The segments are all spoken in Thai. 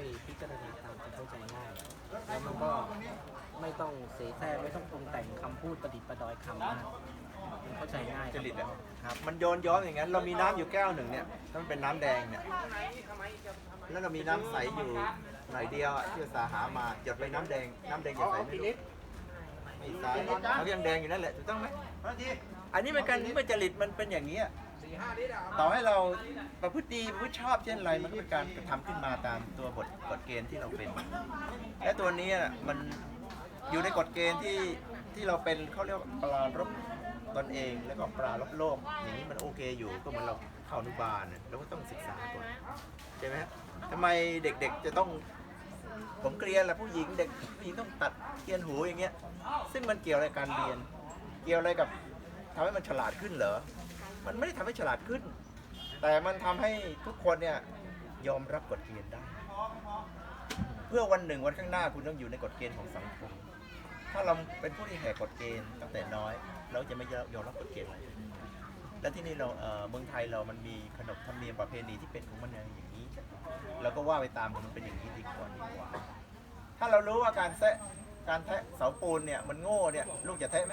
อยๆ พิจารณาตามจะเข้าใจง่าย แล้วมันก็ไม่ต้องเสแสร้งไม่ต้องปรุงแต่งคำพูดประดิษฐ์ประดอยคำมากมันเข้าใจง่ายจริตอะครับ มันโยนย้อนอย่างนั้น เรามีน้ำอยู่แก้วหนึ่งเนี่ยถ้ามันเป็นน้ำแดงเนี่ย แล้วเรามีน้ำใสอยู่หน่อยเดียวอะที่อุตสาห์หามาหยดไปน้ำแดง น้ำแดงหยดใสไม่รู้ไม่ใสเขายังแดงอยู่นั่นแหละถูกต้องไหมอันนี้เป็นการที่เป็นจริตมันเป็นอย่างนี้ย ต่อให้เราประพฤติดีประพฤติชอบเช่นไรมันก็เป็นการกระทำขึ้นมาตามตัวบทกฎเกณฑ์ที่เราเป็น และตัวนี้น่ะมันอยู่ในกฎเกณฑ์ที่ที่เราเป็นเขาเรียกว่าปลารบตนเองแล้วก็ปลารบโลกอย่างนี้มันโอเคอยู่ก็เหมือนเราเข้าอนุบาลน่ะเราก็ต้องศึกษาก่อนใช่ไหมทำไมเด็กๆจะต้องผมเกลียนแหละผู้หญิงเด็กผู้หญิงต้องตัดเกลียนหูอย่างเงี้ย ซึ่งมันเกี่ยวอะไรกับการเรียน เกี่ยวอะไรกับทำให้มันฉลาดขึ้นเหรอ มันไม่ได้ทำให้ฉลาดขึ้น แต่มันทำให้ทุกคนเนี่ยยอมรับกฎเกณฑ์ได้ เพื่อวันหนึ่งวันข้างหน้าคุณต้องอยู่ในกฎเกณฑ์ของสังคม ถ้าเราเป็นผู้ที่แหกกฎเกณฑ์ตั้งแต่น้อย เราจะไม่ยอมรับกฎเกณฑ์อะไรและที่นี่เราเอ่อเมืองไทยเรามันมีขนบธรรมเนียมประเพณีที่เป็นของมันอย่างนี้เราก็ว่าไปตามมันเป็นอย่างนี้ดีกว่าดีกว่า ถ้าเรารู้ว่าการแทะการแทะเสาปูนเนี่ยมันโง่เนี่ยลูกจะแทะไหม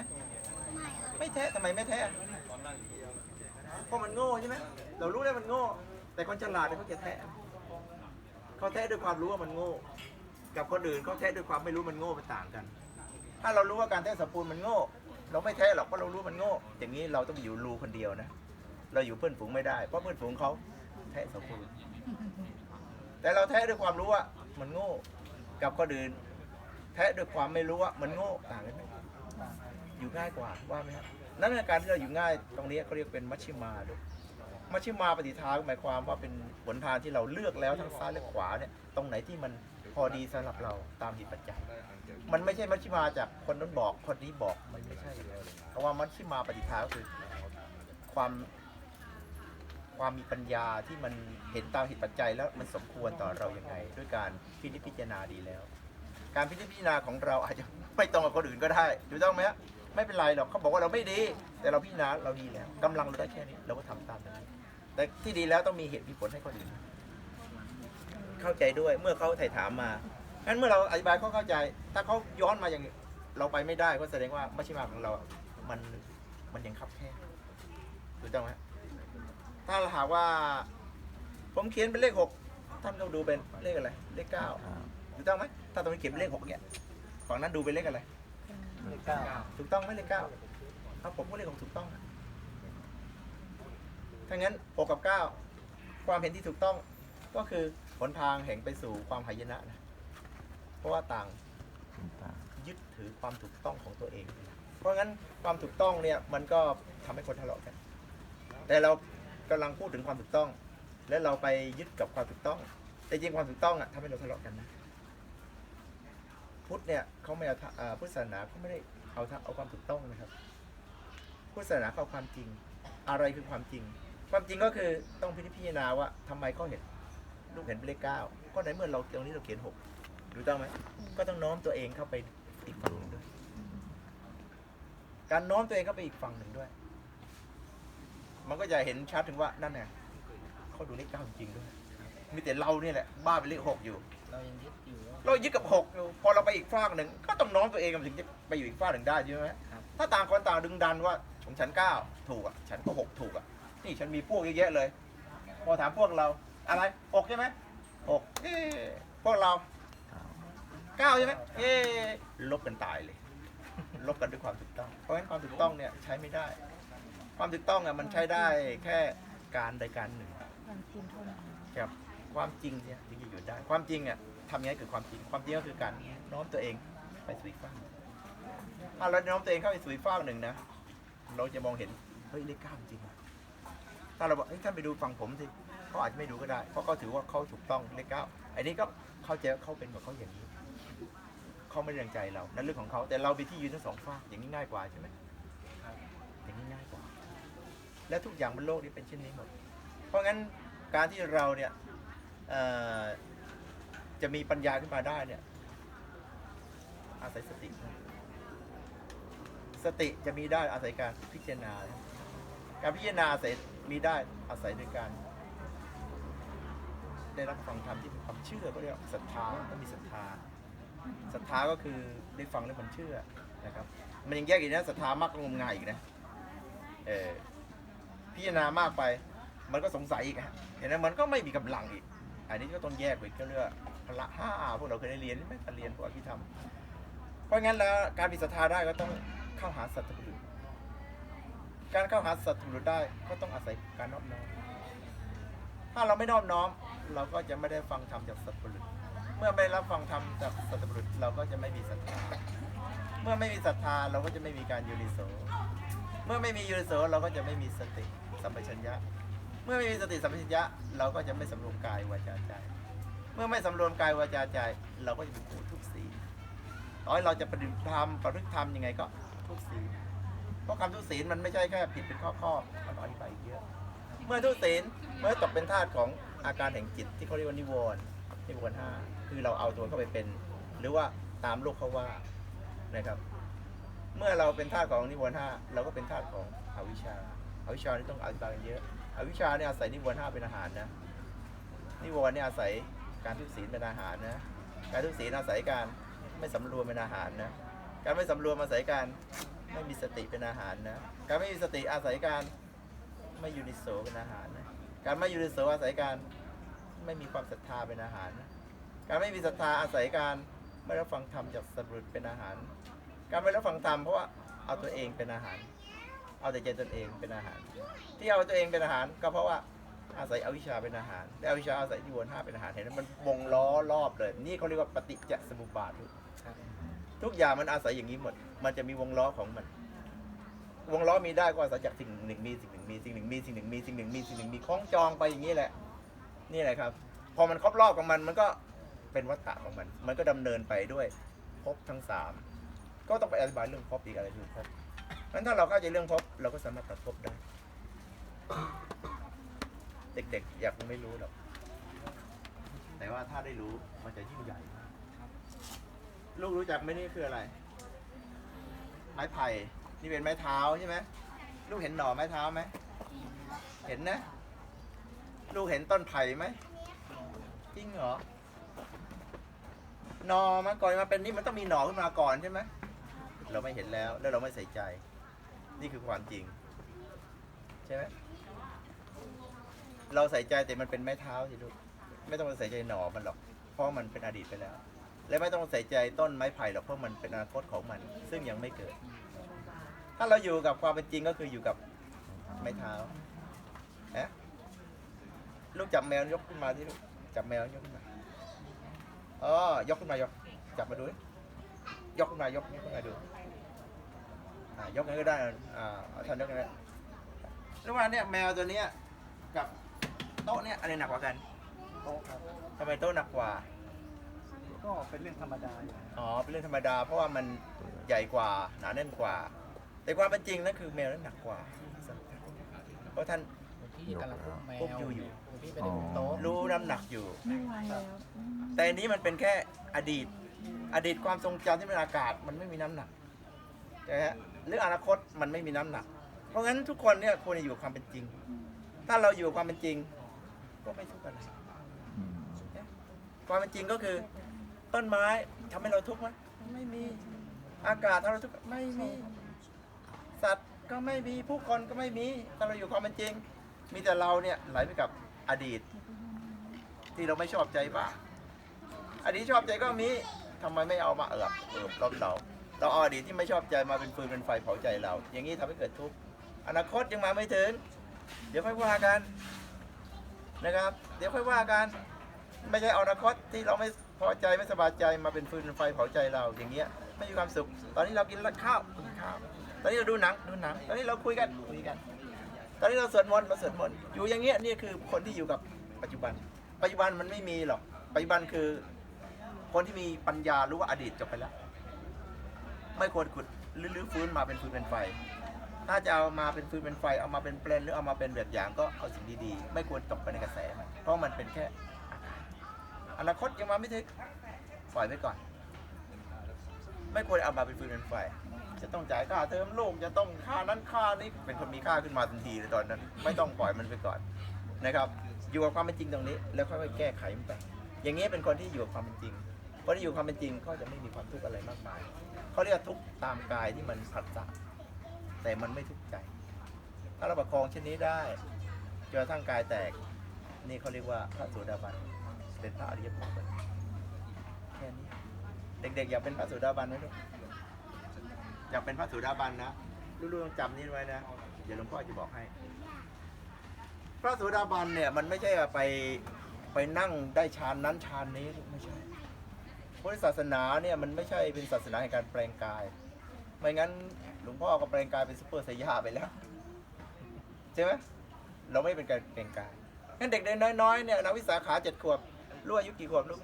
ไม่แทะทำไมไม่แทะ เพราะมันโง่ใช่ไหมเรารู้ได้มันโง่ แต่คนฉลาดเนี่ยเขาจะแทะเขาแทะด้วยความรู้ว่ามันโง่ กับคนอื่นเขาแทะด้วยความไม่รู้มันโง่มันต่างกัน ถ้าเรารู้ว่าการแทะสปูนมันโง่ เราไม่แทะหรอกเพราะเรารู้มันโง่ อย่างนี้เราต้องอยู่รูคนเดียวนะ เราอยู่เพื่อนฝูงไม่ได้ เพราะเพื่อนฝูงเขาแทะสปูนแต่เราแทะด้วยความรู้ว่ามันโง่ กับคนอื่นแทะด้วยความไม่รู้ว่ามันโง่ต่างกันไหมอยู่ง่ายกว่าว่าไหมครับ นั่นคือการที่เราอยู่ง่ายตรงนี้เขาเรียกเป็นมัชชิมาด้วยมัชชิมาปฏิทาหมายความว่าเป็นหนทางที่เราเลือกแล้วทั้งซ้ายและขวาเนี่ยตรงไหนที่มันพอดีสำหรับเราตามเหตุปัจจัย มันไม่ใช่มัชชิมาจากคนนั้นบอกคนนี้บอกมันไม่ใช่เพราะว่ามัชชิมาปฏิทาก็คือความความมีปัญญาที่มันเห็นตามเหตุปัจจัยแล้วมันสมควรต่อเราอย่างไง ด้วยการพินิจพิจารณาดีแล้ว การพินิจพิจารณาของเราอาจจะไม่ตรงกับคนอื่นก็ได้ถูกต้องไหมฮะ ไม่เป็นไรหรอกเขาบอกว่าเราไม่ดี แต่เราพิจารณาเราดีแล้วกำลังเราได้แค่นี้เราก็ทำตามนั้นแต่ที่ดีแล้วต้องมีเหตุมีผลให้คนอื่นเข้าใจด้วยเมื่อเขาถ่ายถามมางั้นเมื่อเราอธิบายเขาเข้าใจ ถ้าเขาย้อนมาอย่างเราไปไม่ได้ก็แสดงว่ามัชฌิมาของเรา มันมันยังคับแคบถูกต้องไหมถ้าเราหากว่า ผมเขียนเป็นเลขหกท่านต้องดูเป็นเลขอะไร เลขเก้าถูกต้องไหมถ้าตรงนี้เขียนเป็นเลขหกเนี่ยฝั่งนั้นดูเป็นเลขอะไร เลขเก้าถูกต้องไหมเลขเก้าเอาผมก็เลขหกถูกต้องถ้างั้นหกกับเก้าความเห็นที่ถูกต้องก็คือหนทางแห่งไปสู่ความหายนะนะ เพราะว่าต่างยึดถือความถูกต้องของตัวเอง เพราะงั้นความถูกต้องเนี่ยมันก็ทำให้คนทะเลาะกัน แต่เรากำลังพูดถึงความถูกต้อง และเราไปยึดกับความถูกต้อง แต่จริงความถูกต้องอะทำให้เราทะเลาะกันนะ พุทธเนี่ยเขาไม่เอาทะอ่าพุทธศาสนาเขาไม่ได้เอาทะเอาความถูกต้องนะครับ พุทธศาสนาเขาเอาความจริง อะไรคือความจริง ความจริงก็คือต้องพิจารณาว่าทำไมเขาเห็นลูกเห็นเป็นเลขเก้าก็ในเมื่อเราตรงนี้เราเขียนหกถูกต้องไหมก็ต้องโน้อมตัวเองเข้าไปอีกฝั่งหนึ่งด้วย การโน้มตัวเองเข้าไปอีกฝั่งหนึ่งด้วย มันก็จะเห็นชัดถึงว่านั่นไงเขาดูเลขเก้าจริงๆด้วย มีแต่เราเนี่ยแหละบ้าเป็นเลขหกอยู่ เรายังยึดอยู่ว่า เรายึดกับหกอยู่พอเราไปอีกฝากหนึ่งก็ต้องโน้อมตัวเองมันถึงจะไปอยู่อีกฝากหนึ่งได้ใช่ไหมครับ ถ้าต่างคนต่างดึงดันว่าของฉันเก้าถูกอะฉันก็หกถูกอะนี่ฉันมีพวกเยอะแยะเลย พอถามพวกเราอะไรหกใช่ไหมหกเอ๊ะพวกเราเก้าใช่ไหมเอ๊ะลบกันตายเลย ลบกันด้วยความถูกต้อง เพราะฉะนั้นความถูกต้องเนี่ยใช้ไม่ได้ ความถูกต้องอะมันใช้ได้แค่การใดการหนึ่งความจริงเท่านั้นครับ ความจริงเนี่ยถึงจะอยู่ได้ ความจริงอะทำยังไงคือความจริง ความจริงก็คือการโน้อมตัวเองไปสู่อีกฝั่งถ้าเราโน้อมตัวเองเข้าไปสู่อีกฝั่งหนึ่งนะ เราจะมองเห็น เฮ้ยเลขเก้าจริงถ้าเราบอกเฮ้ยท่านไปดูฝั่งผมสิเขาอาจจะไม่ดูก็ได้ เพราะเขาถือว่าเขาถูกต้องเลขเก้าอันนี้ก็เข้าใจว่าเขาเป็นแบบเขาอย่างนี้ เขาไม่ได้ดังใจเรา นั่นเรื่องของเขา แต่เราไปที่ยืนทั้งสองฝั่งอย่างนี้ง่ายกว่าใช่ไหมอย่างนี้ง่ายกว่า และทุกอย่างบนโลกนี้เป็นเช่นนี้หมด เพราะงั้นการที่เราเนี่ย จะมีปัญญาขึ้นมาได้เนี่ย อาศัยสติ สติจะมีได้อาศัยการพิจารณา การพิจารณาอาศัยมีได้อาศัยในการ ได้รับฟังธรรมที่เป็นความเชื่อก็เรียกศรัทธาต้องมีศรัทธาศรัทธาก็คือได้ฟังแล้วมันเชื่อนะครับ มันยังแยกอีกนะศรัทธามากก็งมงายอีกนะเออพิจารณามากไป มันก็สงสัยอีกฮะเห็นไหมมันก็ไม่มีกำลังอีก อันนี้ก็ต้องแยกไปก็เรียกว่าพละห้าพวกเราเคยได้เรียนไหมการเรียนพวกอภิธรรม เพราะงั้นแล้วการมีศรัทธาได้ก็ต้องเข้าหาสัตว์บุรุษการเข้าหาสัตว์บุรุษได้ก็ต้องอาศัยการนอบน้อม ถ้าเราไม่นอบน้อม เราก็จะไม่ได้ฟังธรรมจากสัตว์บุรุษ เมื่อไม่รับฟังธรรมจากสัตว์บุรุษเราก็จะไม่มีศรัทธา เมื่อไม่มีศรัทธาเราก็จะไม่มีการยูนิโส เมื่อไม่มียูนิโสเราก็จะไม่มีสติสัมปชัญญะ มื่อไม่มีสติสัมปชัญญะเราก็จะไม่สำรวมกายวาจาใจ เมื่อไม่สำรวมกายวาจาใจ เราก็จะเป็นผู้ทุกสีต่อให้เราจะปฏิบัติธรรมประพฤติธรรมยังไงก็ทุกศีเพราะคำทุกศีลมันไม่ใช่แค่ผิดเป็นข้อๆมันอธิบายอีกเยอะ เมื่อทุกศีลเมื่อตกเป็นทาสของอาการแห่งจิตที่เขาเรียกว่านิวรณ์นิวรณ์ห้าคือเราเอาตัวเข้าไปเป็น หรือว่าตามโลกเขาว่านะครับ เมื่อเราเป็นทาสของนิวรณ์ห้าเราก็เป็นทาสของอวิชชา อวิชชานี่ต้องอธิบายกันเยอะอวิชชาเนี่ยอาศัยนิวรณ์ห้าเป็นอาหารนะนิวรณ์เนี่ยอาศัยการทุศีลเป็นอาหารนะการทุศีลอาศัยการไม่สำรวมเป็นอาหารนะการไม่สำรวมอาศัยการไม่มีสติเป็นอาหารนะการไม่มีสติอาศัยการไม่ยูนิโสเป็นอาหารนะการไม่ยูนิโสอาศัยการไม่มีความศรัทธาเป็นอาหารนะการไม่มีศรัทธาอาศัยการไม่รับฟังธรรมจากสรุษเป็นอาหาร การไม่รับฟังธรรมเพราะว่าเอาตัวเองเป็นอาหาร เอาแต่ใจตนเองเป็นอาหาร ที่เอาตัวเองเป็นอาหารก็เพราะว่าอาศัยอวิชชาเป็นอาหารและอวิชชาอาศัยนิวรณ์ห้าเป็นอาหารเห็นไหมมันวงล้อรอบเลย นี่เขาเรียกว่าปฏิจจสมุปบาททุกอย่างมันอาศัยอย่างนี้หมด มันจะมีวงล้อของมัน วงล้อมีได้ก็อาศัยจากสิ่งหนึ่งมีสิ่งหนึ่งมีสิ่งหนึ่งมีสิ่งหนึ่งมีสิ่งหนึ่งมีสิ่งหนึ่งมีคล้องจองไปอย่างนี้แหละ นี่แหละครับ พอมันครอบรอบของมันมันก็เป็นวัฏฏะของมัน มันก็ดำเนินไปด้วยภพทั้งสามก็ต้องไปอธิบายเรื่องภพอีกอะไรคือภพ งั้นถ้าเราเข้าใจเรื่องภพเราก็สามารถตัดภพได้ เด็กๆ อยากคงไม่รู้หรอก แต่ว่าถ้าได้รู้มันจะยิ่งใหญ่ลูกรู้จักไหมนี่คืออะไร ไม้ไผ่ นี่เป็นไม้เท้าใช่ไหมลูกเห็นหน่อไม้เท้าไหม เห็นนะ ลูกเห็นต้นไผ่ไหมจริงเหรอหน่อมันก่อนมาเป็นนี่มันต้องมีหน่อขึ้นมาก่อนใช่ไหมเราไม่เห็นแล้วแล้วเราไม่ใส่ใจ นี่คือความจริง ใช่ไหมเราใส่ใจแต่มันเป็นไม้เท้าสิลูกไม่ต้องไปใส่ใจหน่อมันหรอกเพราะมันเป็นอดีตไปแล้ว และไม่ต้องใส่ใจต้นไม้ไผ่หรอกเพราะมันเป็นอนาคตของมัน ซึ่งยังไม่เกิด ถ้าเราอยู่กับความเป็นจริงก็คืออยู่กับไม้เท้านะลูกจับแมวยกขึ้นมาที่ลูกจับแมวยกขึ้นมาอ๋อยกขึ้นมายกจับมาดูยกขึ้นมายกยกขึ้นมาดู อ่ายกงั้นก็ได้อ่าเอาท่านยกงั้นก็ได้แล้วว่าเนี่ยแมวตัวเนี้ยกับโต๊ะเนี่ยอะไรหนักกว่ากันโต๊ะครับ ทำไมโต๊ะหนักกว่า ก็เป็นเรื่องธรรมดาอยู่นะครับอ๋อ เป็นเรื่องธรรมดา เพราะว่ามันใหญ่กว่า หนาแน่นกว่า แต่ความเป็นจริงนั่นคือแมวนั้นหนักกว่า เพราะท่านหลวงพี่กำลังอุ้มแมวอุ้มอยู่อยู่หลวงพี่ไม่ได้อุ้มโต๊ะรู้น้ำหนักอยู่ ไม่ไหวแล้วอืมแต่อันนี้มันเป็นแค่อดีต อดีตความทรงจำที่เป็นอากาศมันไม่มีน้ำหนักนะฮะ หรืออนาคตมันไม่มีน้ำหนัก เพราะงั้นทุกคนเนี่ยควรจะอยู่กับความเป็นจริง ถ้าเราอยู่กับความเป็นจริง ก็ไม่ทุกข์อะไรความเป็นจริงก็คือ ต้นไม้ทำให้เราทุกข์ไหมไม่มีอากาศทำให้เราทุกข์ไม่มีสัตว์ก็ไม่มีผู้คนก็ไม่มีถ้าเราอยู่กับความเป็นจริง มีแต่เราเนี่ยไหลไปกับอดีต ที่เราไม่ชอบใจบ้างอดีตชอบใจก็มีทำไมไม่เอามาเอิบเอิบรอบเรา เราเอาอดีตที่ไม่ชอบใจมาเป็นฟืนเป็นไฟเผาใจเรา อย่างนี้ทำให้เกิดทุกข์อนาคตยังมาไม่ถึง เดี๋ยวค่อยว่ากันนะครับ เดี๋ยวค่อยว่ากัน ไม่ใช่อาอนาคตที่เราไม่พอใจไม่สบายใจมาเป็นฟืนเป็นไฟเผาใจเรา อย่างเงี้ยไม่มีความสุข ตอนนี้เรากินข้าวกินข้าว ตอนนี้เราดูหนังดูหนัง ตอนนี้เราคุยกันคุยกัน ตอนนี้เราสวดมนต์เราสวดมนต์อยู่อย่างเงี้ยนี่คือคนที่อยู่กับปัจจุบัน ปัจจุบันมันไม่มีหรอกปัจจุบันคือ คนที่มีปัญญารู้ว่าอดีตจบไปแล้ว ไม่ควรขุดหรื้อฟื้นมาเป็นฟืนเป็นไฟ ถ้าจะเอามาเป็นฟืนเป็นไฟ เอามาเป็นเปลนหรือเอามาเป็นแบบอย่างก็เอาสิ่งดีๆ ไม่ควรตกไปในกระแสมันเพราะมันเป็นแค่อนาคตยังมาไม่ถึงปล่อยไว้ก่อน ไม่ควรเอามาเป็นฟืนเป็นไฟ จะต้องจ่ายค่าเทอมลูกจะต้องค่านั้นค่านี้เป็นคนมีค่าขึ้นมาทันทีเลยตอนนั้น ไม่ต้องปล่อยมันไปก่อนนะครับอยู่กับความเป็นจริงตรงนี้ แล้วค่อยๆแก้ไขมันไปอย่างนี้เป็นคนที่อยู่กับความเป็นจริงคนที่อยู่ความเป็นจริงก็จะไม่มีความทุกข์อะไรมากมาย เขาเรียกทุกตามกายที่มันผัสสะแต่มันไม่ทุกข์ใจ ถ้าเราประคองเช่นนี้ได้จนทั่งกายแตก นี่เขาเรียกว่าพระโสดาบันเป็นพระอริยบุคคลแค่นี้เด็กๆอยากเป็นพระโสดาบันไหมลูกอยากเป็นพระโสดาบันนะลูกๆต้องจำนี้ไว้นะเดี๋ยวหลวงพ่อจะบอกให้ พระโสดาบันเนี่ยมันไม่ใช่ไปไปนั่งได้ฌานนั้นฌานนี้ไม่ใช่ พุทธศาสนาเนี่ยมันไม่ใช่เป็นศาสนาแห่งการแปลงกาย ไม่งั้นหลวงพ่อก็แปลงกายเป็นซุปเปอร์ไซยาไปแล้ว ใช่ไหมเราไม่เป็นการแปลงกายงั้นเด็กน้อยๆเนี่ยนักวิสาขาเจ็ดขวบรู้อายุกี่ขวบลูก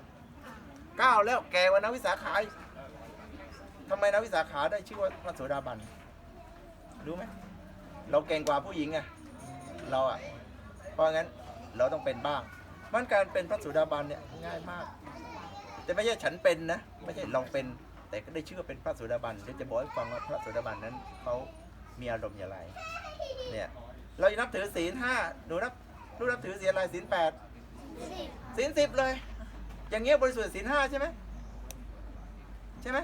เก้าแล้วแกกว่านักวิสาขาอีกทำไมนักวิสาขาได้ชื่อว่าพระโสดาบันรู้ไหมเราเก่งกว่าผู้หญิงไงเราอะเพราะงั้นเราต้องเป็นบ้างมันการเป็นพระโสดาบันเนี่ยง่ายมาก แต่ไม่ใช่ฉันเป็นนะ ไม่ใช่ลองเป็น แต่ก็ได้ชื่อว่าเป็นพระโสดาบันเดี๋ยวจะบอกให้ฟังว่าพระโสดาบันนั้นเขามีอารมณ์อย่างไร เนี่ย เราจะนับถือศีลห้าหนูนับหนูนับถือศีลอะไรศีลแปดศีลสิบเลย อย่างเงี้ยบริสุทธิ์ศีลห้าใช่ไหมใช่ไหม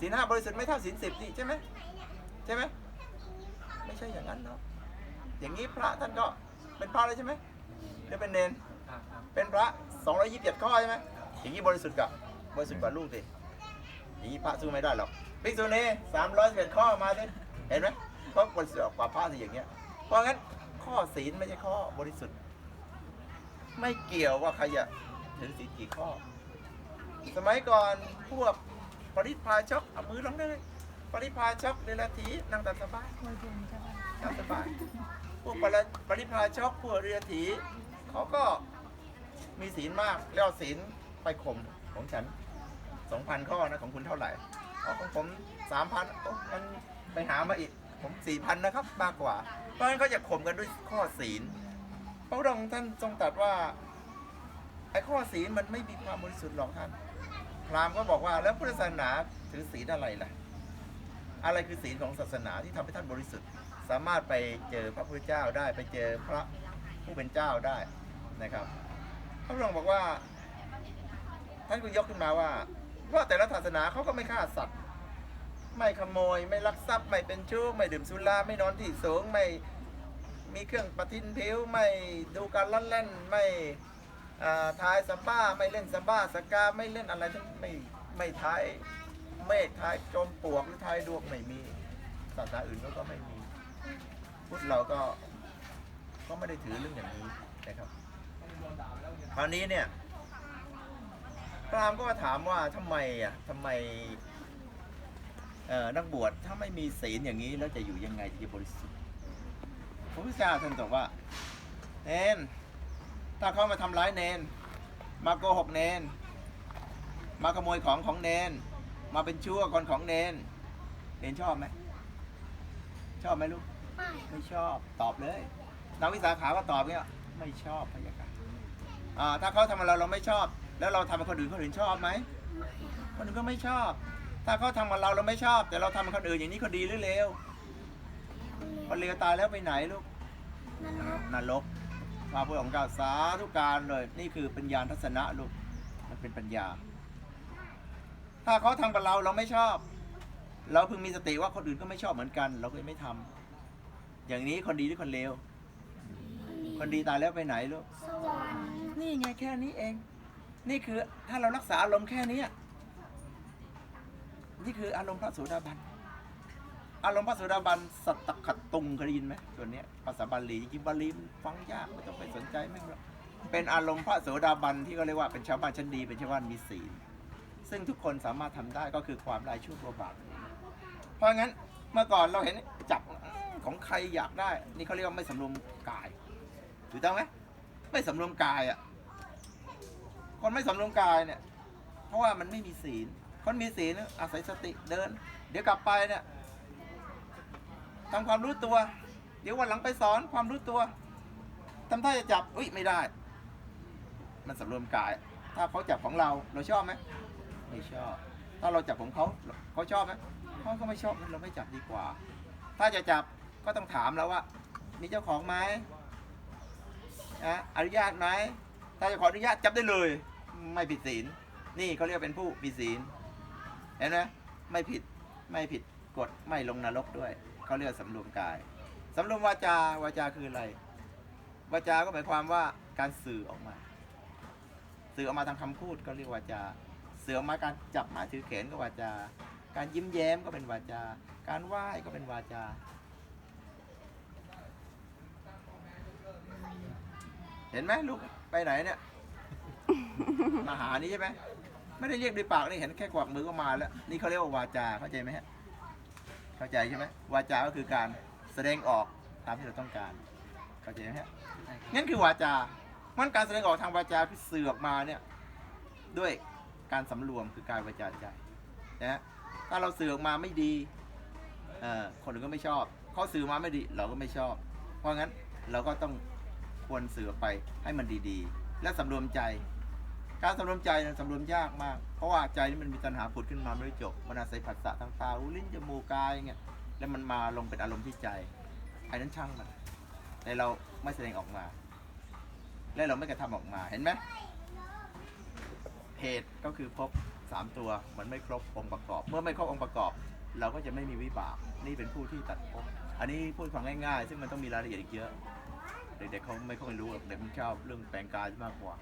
ศีลห้าบริสุทธิ์ไม่เท่าศีลสิบนี่ใช่ไหมใช่ไหมไม่ใช่อย่างนั้นเนาะอย่างนี้พระท่านก็เป็นพระเลยใช่ไหมหรือเป็นเนนครับครับเป็นพระ227ข้อใช่ไหม อย่างนี้บริสุทธิ์กับบริสุทธิ์กว่าลูกสิอย่างนี้พระสู้ไม่ได้หรอกภิกษุณี311ข้อมาสิเห็นไหมเพราะบริสุทธิ์กว่าพระสิอย่างเงี้ย เพราะงั้นข้อศีลไม่ใช่ข้อบริสุทธิ์ ไม่เกี่ยวว่าใครจะถือศีลกี่ข้อ สมัยก่อนพวกปริพาชกเอามือลงได้เลยปริพาชกเดลทีนั่งตามสบายตามสบายพวกปริพาชกพวกเรือถีเขาก็มีศีลมากแล้วศีล ไปข่มของฉันสองพันข้อนะของคุณเท่าไหร่อ๋อของผมสามพันมันไปหามาอีกผมสี่พันนะครับมากกว่า เพราะฉะนั้นก็จะข่มกันด้วยข้อศีลพระองค์ท่านทรงตรัสว่าไอ้ข้อศีลมันไม่มีความบริสุทธิ์หรอกท่านพราหมณ์ก็บอกว่าแล้วพุทธศาสนาถือศีลอะไรล่ะ อะไรคือศีลของศาสนาที่ทำให้ท่านบริสุทธิ์ สามารถไปเจอพระพุทธเจ้าได้ไปเจอพระผู้เป็นเจ้าได้นะครับพระองค์บอกว่า ท่านก็ยกขึ้นมาว่า ว่าแต่ละศาสนาเขาก็ไม่ฆ่าสัตว์ไม่ขโมย ไม่ลักทรัพย์ไม่เป็นชู้ไม่ดื่มสุราไม่นอนที่สูงไม่มีเครื่องประทินผิวไม่ดูการล่อนเล่นไม่อ่าทายสบ้าไม่เล่นสบ้าสกาไม่เล่นอะไรทั้งไม่ไม่ทายเมฆทายจอมปลวกหรือทายดวงไม่มีศาสนาอื่นเขาก็ไม่มีพุทธเราก็ก็ไม่ได้ถือเรื่องอย่างนี้นะครับคราวนี้เนี่ย พระรามก็มาถามว่าทำไมอะทำไมเอ่อนักบวชถ้าไม่มีศีลอย่างนี้แล้วจะอยู่ยังไงที่จะบริสุทธิ์พระพุทธเจ้าท่านตอบว่าเนนถ้าเขามาทำร้ายเนน มาโกหกเนน มาขโมยของของเนน มาเป็นชั่วคนของเนนเนนชอบไหมชอบไหมลูกไม่ชอบตอบเลยนักวิสาขาก็ตอบเงี้ยไม่ชอบพะยาค่ะอ่าถ้าเขาทำกับเราเราไม่ชอบ แล้วเราทำกับคนอื่นคนอื่นชอบไหมคนอื่นก็ไม่ชอบ ถ้าเขาทำกับเราเราไม่ชอบ แต่เราทำกับคนอื่นอย่างนี้เขาดีหรือเลวคนเลวตายแล้วไปไหนลูกนรกพระพุทธองค์เจ้าสาธุการเลย นี่คือปัญญาทัศนะลูกมันเป็นปัญญา ถ้าเขาทำกับเราเราไม่ชอบ เราเพิ่งมีสติว่าคนอื่นก็ไม่ชอบเหมือนกัน เราก็เลยไม่ทำอย่างนี้คนดีหรือคนเลวคนดีตายแล้วไปไหนลูกสวรรค์นี่ไงแค่นี้เอง นี่คือถ้าเรารักษาอารมณ์แค่นี้นี่คืออารมณ์พระโสดาบัน อารมณ์พระโสดาบันสัตตขัดตุงเคยได้ยินไหมตัวนี้ภาษาบาลีจริงบาลีฟังยากไม่ต้องไปสนใจแม่หรอกเป็นอารมณ์พระโสดาบันที่เขาเรียกว่าเป็นชาวบ้านชั้นดีเป็นชาวบ้านมีศีลซึ่งทุกคนสามารถทำได้ก็คือความลายชั่วตัวบาปเพราะงั้นเมื่อก่อนเราเห็นจับของใครอยากได้ นี่เขาเรียกว่าไม่สำรวมกายถูกต้องไหมไม่สำรวมกายอะ คนไม่สำรวมกายเนี่ย เพราะว่ามันไม่มีศีล คนมีศีลอาศัยสติเดิน เดี๋ยวกลับไปเนี่ยทำความรู้ตัว เดี๋ยววันหลังไปสอนความรู้ตัวทำท่าจะจับอุ้ยไม่ได้ มันสำรวมกาย ถ้าเขาจับของเราเราชอบไหมไม่ชอบ ถ้าเราจับของเขาเขาชอบไหมเขาก็ไม่ชอบเราไม่จับดีกว่า ถ้าจะจับก็ต้องถามแล้วว่า มีเจ้าของไหมนะอนุญาตไหมถ้าจะขออนุญาตจับได้เลย ไม่ผิดศีล นี่เขาเรียกเป็นผู้มีศีล เห็นไหมไม่ผิดไม่ผิดกฎไม่ลงนรกด้วย เขาเรียกสำรวมกายสำรวมวาจาวาจาคืออะไร วาจาก็หมายความว่าการสื่อออกมา สื่อออกมาทางคำพูดก็เรียกวาจาสื่ออกมาการจับหมาถือแขนก็วาจา การยิ้มแย้มก็เป็นวาจา การไหว้ก็เป็นวาจาเห็นไหมลูกไปไหนเนี่ย มาหานี่ใช่ไหมไม่ได้เรียกด้วยปากนี่เห็นแค่กวักมือก็มาแล้ว นี่เขาเรียกว่าวาจาเข้าใจไหมฮะเข้าใจใช่ไหมวาจาก็คือการแสดงออกตามที่เราต้องการเข้าใจไหมฮะนั่นคือวาจามันการแสดงออกทางวาจาที่สื่อออกมาเนี่ยด้วยการสำรวมคือการวาจาใจนะฮะถ้าเราสื่อออกมาไม่ดีเอ่อคนอื่นก็ไม่ชอบเขาสื่อมาไม่ดีเราก็ไม่ชอบ เพราะงั้นเราก็ต้องควรสื่อไปให้มันดีๆ และสำรวมใจ การสำรวมใจเนี่ยสำรวมยากมาก เพราะว่าใจนี่มันมีตัณหาผุดขึ้นมาไม่ได้จบมันอาศัยผัสสะทางตาหูลิ้นจมูกกายอย่างเงี้ยแล้วมันมาลงเป็นอารมณ์ที่ใจไอ้นั้นช่างมันแต่เราไม่แสดงออกมา และเราไม่กระทำออกมาเห็นไหมเหตุก็คือพบสามตัวมันไม่ครบองค์ประกอบ เมื่อไม่ครบองค์ประกอบ เราก็จะไม่มีวิบากนี่เป็นผู้ที่ตัดภพอันนี้พูดความง่ายๆ ซึ่งมันต้องมีรายละเอียดอีกเยอะ เด็กๆเขาไม่ค่อยรู้หรอกเด็กมันชอบเรื่องแปลงกายมากกว่า